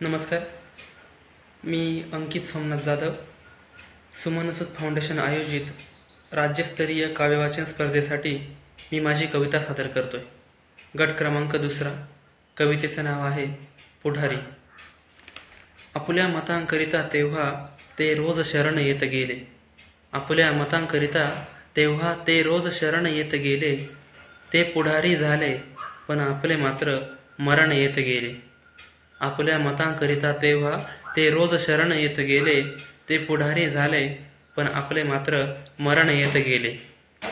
नमस्कार. मी अंकित सोमनाथ जाधव सुमनसूद फाउंडेशन आयोजित राज्यस्तरीय काव्यवाचन स्पर्धेसाठी मी माझी कविता सादर करतोय. गट क्रमांक दुसरा. कवितेचं नाव आहे पुढारी. आपल्या मतांकरिता तेव्हा ते रोज शरण येत गेले. आपल्या मतांकरिता तेव्हा ते रोज शरण येत गेले. ते पुढारी झाले पण आपले मात्र मरण येत गेले. आपल्या मतांकरिता तेव्हा ते रोज शरण येत गेले ते पुढारी झाले पण आपले मात्र मरण येत गेले.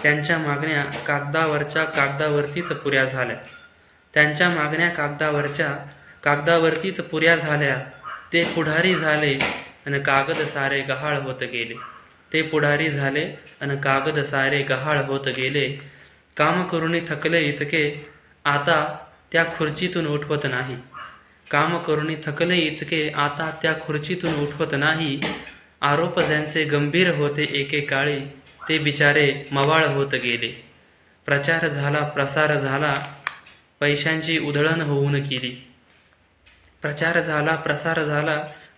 त्यांच्या मागण्या कागदावरच्या कागदावरतीच पुऱ्या झाल्या. त्यांच्या मागण्या कागदावरच्या कागदावरतीच पुऱ्या झाल्या. ते पुढारी झाले आणि कागद सारे गहाळ होत गेले. ते पुढारी झाले आणि कागद सारे गहाळ होत गेले. काम करून थकले इतके आता त्या खुर्चीतून उठवत नाही. काम करून थकले इतके आता त्या खुर्चीतून उठवत नाही. आरोप ज्यांचे गंभीर होते एकेकाळी ते बिचारे मवाळ होत गेले. प्रचार झाला प्रसार झाला पैशांची उधळण होऊन गेली. प्रचार झाला प्रसार झाला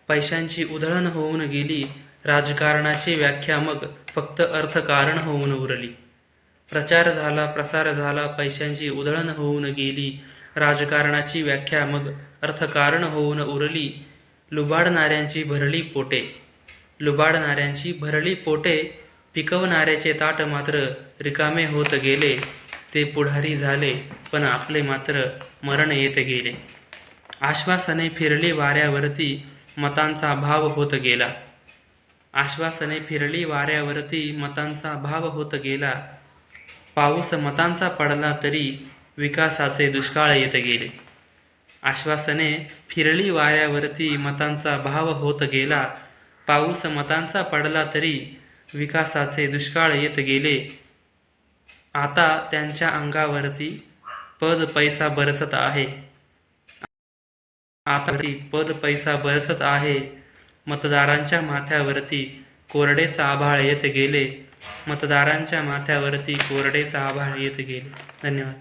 पैशांची उधळण होऊन गेली. राजकारणाची व्याख्या मग फक्त अर्थकारण होऊन उरली. प्रचार झाला प्रसार झाला पैशांची उधळण होऊन गेली. राजकारणाची व्याख्या मग अर्थकारण होऊन उरली लुबाडणाऱ्यांची भरली पोटे. लुबाडणाऱ्यांची भरली पोटे पिकवणाऱ्याचे ताट मात्र रिकामे होत गेले ते पुढारी झाले पण आपले मात्र मरण येत गेले. आश्वासने फिरली वाऱ्यावरती मतांचा भाव होत गेला. आश्वासने फिरली वाऱ्यावरती मतांचा भाव होत गेला. पाऊस मतांचा पडला तरी विकासाचे दुष्काळ येत गेले. आश्वासने फिरली वाऱ्यावरती मतांचा भाव होत गेला. पाऊस मतांचा पडला तरी विकासाचे दुष्काळ येत गेले. आता त्यांच्या अंगावरती पद पैसा बरसत आहे. आता पद पैसा बरसत आहे. मतदारांच्या माथ्यावरती कोरडेचा आभाळ येत गेले. मतदारांच्या माथ्यावरती कोरडेचा आभाळ येत गेले. धन्यवाद.